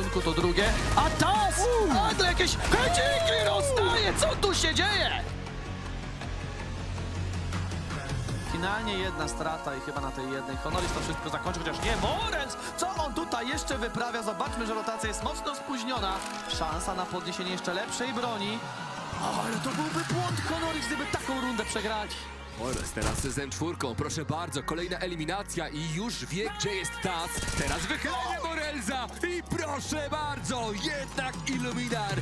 ataku, to drugie. A tas! Nagle jakieś rozdaje! Co tu się dzieje? Finalnie jedna strata i chyba na tej jednej Honoris to wszystko zakończy, chociaż nie Morenz! Co on tutaj jeszcze wyprawia? Zobaczmy, że rotacja jest mocno spóźniona. Szansa na podniesienie jeszcze lepszej broni. Ale to byłby błąd Honoris, gdyby taką rundę przegrać. Oraz teraz z M4, proszę bardzo, kolejna eliminacja i już wie, gdzie jest Tas. Teraz wychylenie Morelza i proszę bardzo, jednak Illuminar